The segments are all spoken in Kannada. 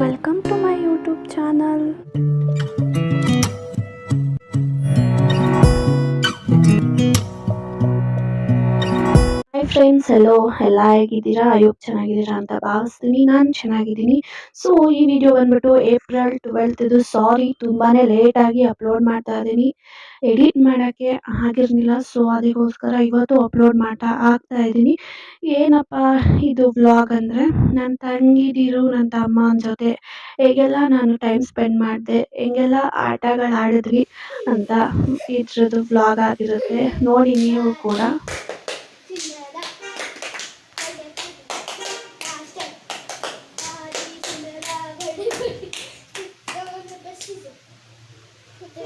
Welcome to my YouTube channel friends ಎಲ್ಲೋ ಎಲ್ಲ ಹೇಗಿದ್ದೀರಾ? ಅಯೋಗ್ ಚೆನ್ನಾಗಿದ್ದೀರಾ ಅಂತ ಭಾವಿಸ್ತೀನಿ. ನಾನು ಚೆನ್ನಾಗಿದ್ದೀನಿ. ಸೊ ಈ ವಿಡಿಯೋ ಬಂದ್ಬಿಟ್ಟು ಏಪ್ರಿಲ್ ಟ್ವೆಲ್ತ್ ಇದು ಸಾರಿ ತುಂಬಾ ಲೇಟಾಗಿ ಅಪ್ಲೋಡ್ ಮಾಡ್ತಾ ಇದ್ದೀನಿ. ಎಡಿಟ್ ಮಾಡೋಕ್ಕೆ ಆಗಿರಲಿಲ್ಲ. ಸೊ ಅದಕ್ಕೋಸ್ಕರ ಇವತ್ತು ಅಪ್ಲೋಡ್ ಮಾಡ್ತಾ ಆಗ್ತಾ ಇದ್ದೀನಿ. ಏನಪ್ಪ ಇದು ವ್ಲಾಗ್ ಅಂದರೆ? ನನ್ನ ತಂಗಿದಿರು ನನ್ನ ತಮ್ಮನ ಜೊತೆ ಹೇಗೆಲ್ಲ ನಾನು ಟೈಮ್ ಸ್ಪೆಂಡ್ ಮಾಡಿದೆ, ಹೆಂಗೆಲ್ಲ ಆಟಗಳು ಆಡಿದ್ವಿ ಅಂತ ಇದ್ರದ್ದು ವ್ಲಾಗ್ ಆಗಿರುತ್ತೆ. ನೋಡಿ ನೀವು ಕೂಡ.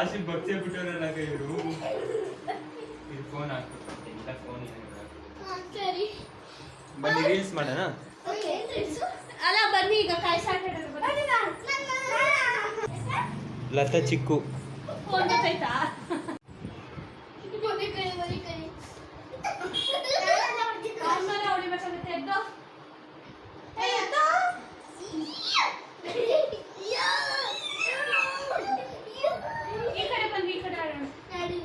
ಲಾಸ್ಟ್ ಭಕ್ತಿ ಬಿಟ್ಟವರಲ್ಲ ಇವರು? ಇದು ಫೋನ್ ಹಾಕು. ಎಲ್ಲ ಫೋನ್ ಸರಿ. ಬನ್ನಿ ರೀಲ್ಸ್ ಮಾಡೋಣ? ಅಲ್ಲ ಬನ್ನಿ ಈಗ ಕಾಯಿ ಲತಾ ಚಿಕ್ಕು. ಫೋನ್ ಗೊತ್ತಾಯ್ತಾ ಬನ್ನಿ ಕೈ ಬನ್ನಿ ಕೈ ಆಮೇಲೆ ಹೊಡಿಬೇಕಾಗುತ್ತೆ ಎದ್ದು ಏ, ಎದ್ದು. ಈ ಕಡೆ ಬನ್ನಿ ಈ ಕಡೆ ಆಡೋಣ ಏ, ಬನ್ನಿ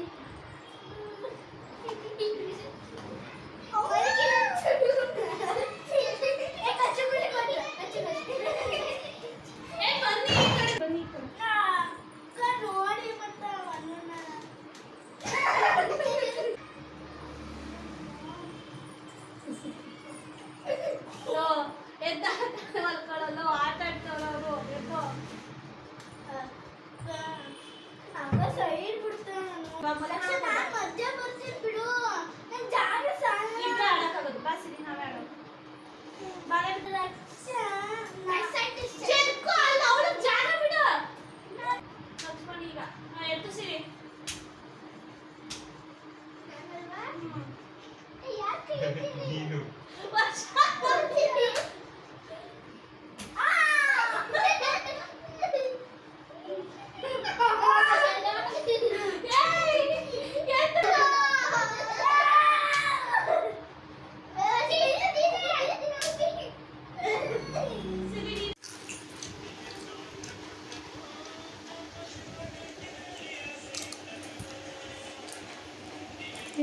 ಈ ಕಡೆ ಬನ್ನಿ ಈ ಕಡೆ ಲೋ, ಎದ್ದ ಮಲ್ಕೊಳ್ಳೋದು ಆಟ ಆಡ್ಕೊಳ್ಳೋರು ಸೈಡ್ ಇಬ್ರು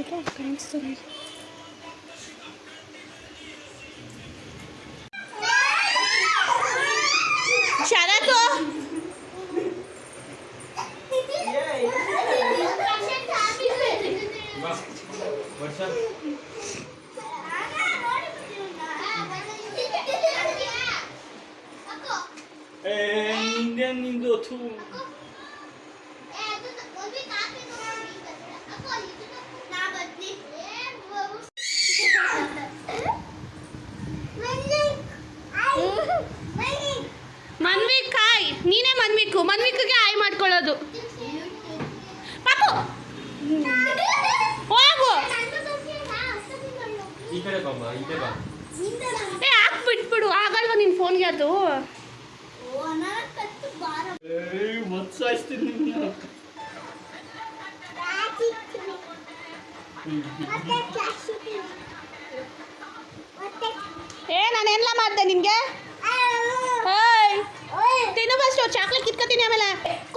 ఏదో కనిపిస్తున్నాయి చదతో 에, 인디언 님도 투. ನೀನೇ ಮನ್ವಿಕ್ಕು ಮನ್ವಿಕ್ಗೆ ಆಯ್ ಮಾಡ್ಕೊಳ್ಳೋದು. ಪಾಪು! ಹೋಗು. ಏ ಹಾಕ್ ಬಿಟ್ಬಿಡು. ಆಗಲ್ವಾ ನಿನ್ ಫೋನ್ಗೆ ಅದು? ಏ ನಾನು ನಿನ್ನ ಏ ನಾನೆಲ್ಲ ಮಾಡ್ದೆ ನಿನ್ಗೆ? ยัง